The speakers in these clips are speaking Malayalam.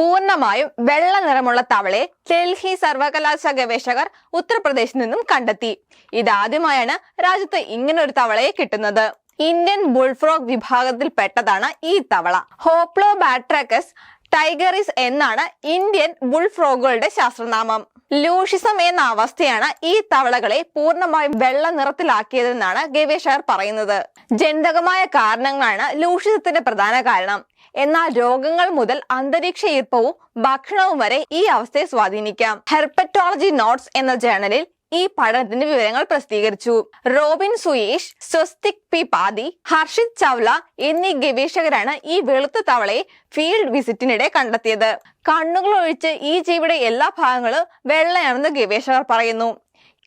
പൂർണമായും വെള്ള നിറമുള്ള തവളയെ ഡൽഹി സർവകലാശാല ഗവേഷകർ ഉത്തർപ്രദേശിൽ നിന്നും കണ്ടെത്തി. ഇതാദ്യമായാണ് രാജ്യത്ത് ഇങ്ങനൊരു തവളയെ കിട്ടുന്നത്. ഇന്ത്യൻ ബുൾഫ്രോഗ് വിഭാഗത്തിൽപ്പെട്ടതാണ് ഈ തവള. ഹോപ്ലോ ബാട്രാക്കസ് ടൈഗറിസ് എന്നാണ് ഇന്ത്യൻ ബുൾഫ്രോഗുകളുടെ ശാസ്ത്രനാമം. ലൂഷിസം എന്ന അവസ്ഥയാണ് ഈ തവളകളെ പൂർണമായും വെള്ള നിറത്തിലാക്കിയതെന്നാണ് ഗവേഷകർ പറയുന്നത്. ജനിതകമായ കാരണങ്ങളാണ് ലൂഷിസത്തിന്റെ പ്രധാന കാരണം. എന്നാൽ രോഗങ്ങൾ മുതൽ അന്തരീക്ഷ ഈർപ്പവും ഭക്ഷണവും വരെ ഈ അവസ്ഥയെ സ്വാധീനിക്കാം. ഹെർപ്പറ്റോളജി നോട്ട്സ് എന്ന ജേണലിൽ ഈ പഠനത്തിന്റെ വിവരങ്ങൾ പ്രസിദ്ധീകരിച്ചു. റോബിൻ സുയേഷ് സ്വസ്തിക് പി പാതി ഹർഷിത് ചൗല എന്നീ ഗവേഷകരാണ് ഈ വെളുത്ത തവളയെ ഫീൽഡ് വിസിറ്റിനിടെ കണ്ടെത്തിയത്. കണ്ണുകൾ ഒഴിച്ച് ഈ ജീവിയുടെ എല്ലാ ഭാഗങ്ങളും വെള്ളയാണെന്ന് ഗവേഷകർ പറയുന്നു.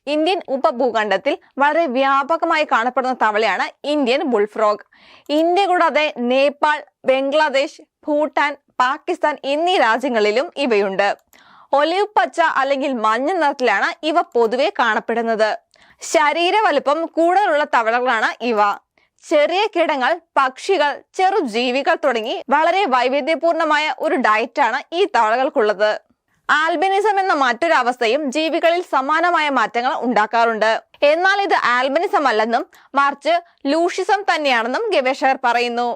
ഇന്ത്യൻ ഉപഭൂഖണ്ഡത്തിൽ വളരെ വ്യാപകമായി കാണപ്പെടുന്ന തവളയാണ് ഇന്ത്യൻ ബുൾഫ്രോഗ്. ഇന്ത്യ കൂടാതെ നേപ്പാൾ ബംഗ്ലാദേശ് ഭൂട്ടാൻ പാകിസ്ഥാൻ എന്നീ രാജ്യങ്ങളിലും ഇവയുണ്ട്. ഒലിവ് പച്ച അല്ലെങ്കിൽ മഞ്ഞ നിറത്തിലാണ് ഇവ പൊതുവെ കാണപ്പെടുന്നത്. ശരീര വലുപ്പം കൂടുതലുള്ള തവളകളാണ് ഇവ. ചെറിയ കിടങ്ങൾ പക്ഷികൾ ചെറു ജീവികൾ തുടങ്ങി വളരെ വൈവിധ്യപൂർണമായ ഒരു ഡയറ്റാണ് ഈ തവളകൾക്കുള്ളത്. ആൽബിനിസം എന്ന മറ്റൊരു അവസ്ഥയും ജീവികളിൽ സമാനമായ മാറ്റങ്ങൾ ഉണ്ടാക്കാറുണ്ട്. എന്നാൽ ഇത് ആൽബിനിസം അല്ലെന്നും മറിച്ച് ലൂഷിസം തന്നെയാണെന്നും ഗവേഷകർ പറയുന്നു.